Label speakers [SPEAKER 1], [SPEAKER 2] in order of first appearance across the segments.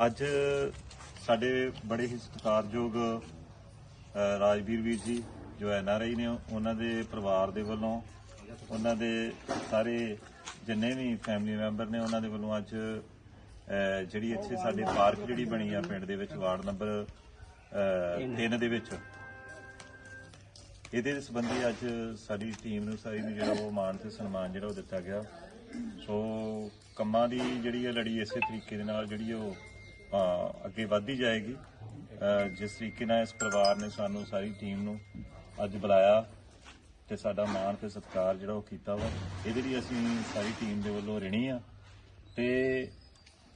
[SPEAKER 1] ਅੱਜ ਸਾਡੇ ਬੜੇ ਹੀ ਸਤਿਕਾਰਯੋਗ ਰਾਜਵੀਰ ਵੀਰ ਜੀ, ਜੋ ਐਨ ਆਰ ਆਈ ਨੇ, ਉਹਨਾਂ ਦੇ ਪਰਿਵਾਰ ਦੇ ਵੱਲੋਂ, ਉਹਨਾਂ ਦੇ ਸਾਰੇ ਜਿੰਨੇ ਵੀ ਫੈਮਿਲੀ ਮੈਂਬਰ ਨੇ, ਉਹਨਾਂ ਦੇ ਵੱਲੋਂ ਅੱਜ ਜਿਹੜੀ ਇੱਥੇ ਸਾਡੇ ਪਾਰਕ ਜਿਹੜੀ ਬਣੀ ਆ ਪਿੰਡ ਦੇ ਵਿੱਚ, ਵਾਰਡ ਨੰਬਰ 3 ਦੇ ਵਿੱਚ, ਇਹਦੇ ਸੰਬੰਧੀ ਅੱਜ ਸਾਡੀ ਟੀਮ ਨੂੰ ਸਾਰੀ ਨੂੰ ਜਿਹੜਾ ਉਹ ਮਾਣ ਤੇ ਸਨਮਾਨ ਜਿਹੜਾ ਉਹ ਦਿੱਤਾ ਗਿਆ। ਸੋ ਕੰਮਾਂ ਦੀ ਜਿਹੜੀ ਹੈ ਲੜੀ ਇਸੇ ਤਰੀਕੇ ਦੇ ਨਾਲ ਜਿਹੜੀ ਉਹ ਅੱਗੇ ਵਧਦੀ ਜਾਏਗੀ। ਜਿਸ ਤਰੀਕੇ ਨਾਲ ਇਸ ਪਰਿਵਾਰ ਨੇ ਸਾਨੂੰ ਸਾਰੀ ਟੀਮ ਨੂੰ ਅੱਜ ਬੁਲਾਇਆ ਤੇ ਸਾਡਾ ਮਾਣ ਤੇ ਸਤਿਕਾਰ ਜਿਹੜਾ ਉਹ ਕੀਤਾ ਵਾ, ਇਹਦੇ ਲਈ ਅਸੀਂ ਸਾਰੀ ਟੀਮ ਦੇ ਵੱਲੋਂ ਰਿਣੀ ਆ। ਤੇ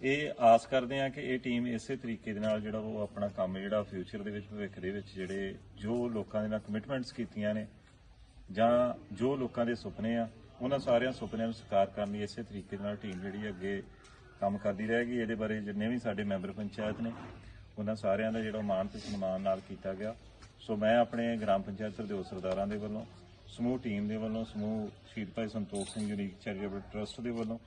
[SPEAKER 1] ਇਹ ਆਸ ਕਰਦੇ ਆ ਕਿ ਇਹ ਟੀਮ ਇਸੇ ਤਰੀਕੇ ਦੇ ਨਾਲ ਜਿਹੜਾ ਉਹ ਆਪਣਾ ਕੰਮ ਜਿਹੜਾ ਫਿਊਚਰ ਦੇ ਵਿੱਚ, ਭਵਿੱਖ ਦੇ ਵਿੱਚ ਜਿਹੜੇ ਜੋ ਲੋਕਾਂ ਦੇ ਨਾਲ ਕਮਿਟਮੈਂਟਸ ਕੀਤੀਆਂ ਨੇ ਜਾਂ ਜੋ ਲੋਕਾਂ ਦੇ ਸੁਪਨੇ ਆ, ਉਹਨਾਂ ਸਾਰਿਆਂ ਸੁਪਨਿਆਂ ਨੂੰ ਸਾਕਾਰ ਕਰਨ ਲਈ ਇਸੇ ਤਰੀਕੇ ਦੇ ਨਾਲ ਟੀਮ ਜਿਹੜੀ ਅੱਗੇ ਕੰਮ ਕਰਦੀ ਰਹੇਗੀ। ਇਹਦੇ ਬਾਰੇ ਜਿੰਨੇ ਵੀ ਸਾਡੇ ਮੈਂਬਰ ਪੰਚਾਇਤ ਨੇ, ਉਹਨਾਂ ਸਾਰਿਆਂ ਦਾ ਜਿਹੜਾ ਮਾਣ ਤੇ ਸਨਮਾਨ ਨਾਲ ਕੀਤਾ ਗਿਆ। ਸੋ ਮੈਂ ਆਪਣੇ ਗ੍ਰਾਮ ਪੰਚਾਇਤ ਸਰਦੇਵ ਸਰਦਾਰਾਂ ਦੇ ਵੱਲੋਂ, ਸਮੂਹ ਟੀਮ ਦੇ ਵੱਲੋਂ, ਸਮੂਹ ਸ਼ਹੀਦ Bhai Santokh Singh unique charitable trust ਦੇ ਵੱਲੋਂ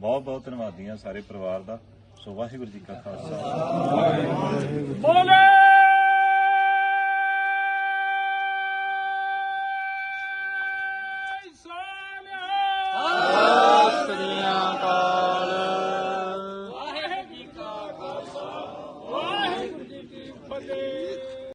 [SPEAKER 1] ਬਹੁਤ ਬਹੁਤ ਧੰਨਵਾਦੀ ਹਾਂ ਸਾਰੇ ਪਰਿਵਾਰ ਦਾ। ਸੋ ਵਾਹਿਗੁਰੂ ਜੀ ਕਾ ਖਾਲਸਾ। Deus.